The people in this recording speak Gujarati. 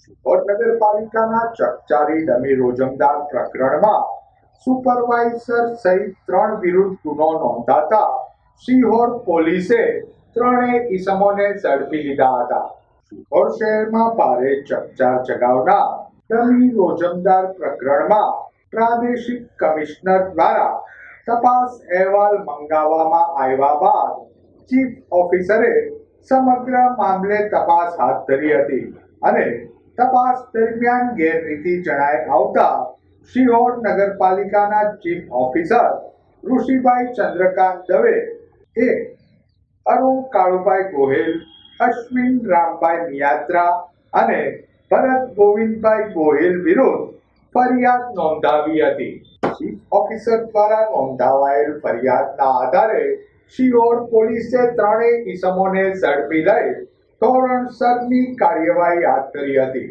સિહોર નગરપાલિકાના ચકચારી ડમી રોજમદાર પ્રકરણમાં સુપરવાઇઝર સહિત ત્રણ વિરુદ્ધ ગુનો નોંધાતા સિહોર પોલીસે ત્રણેય ઇસમોને ઝડપી લીધા હતા. સિહોર શહેરમાં ભારે ચકચાર ચગાવનાર ડમી રોજમદાર પ્રકરણમાં પ્રાદેશિક કમિશનર દ્વારા તપાસ અહેવાલ મંગાવવામાં આવ્યા બાદ ચીફ ઓફિસરે સમગ્ર મામલે તપાસ હાથ ધરી હતી અને તપાસ દરમિયાન ગેરરીતિ જણાય આવતા શિહોર નગરપાલિકાના ચીફ ઓફિસર ઋષિભાઈ ચંદ્રકાંત દવે, એ અરુણ કાળુભાઈ ગોહિલ, અશ્વિન રામભાઈ મિયાત્રા અને ભરત ગોવિંદભાઈ ગોહિલ વિરુદ્ધ ફરિયાદ નોંધાવી હતી. ચીફ ઓફિસર દ્વારા નોંધાવાયેલ ફરિયાદના આધારે શિહોર પોલીસે ત્રણેય ઈસમોને ઝડપી લઈ ધોરણસરની કાર્યવાહી હાથ ધરી હતી.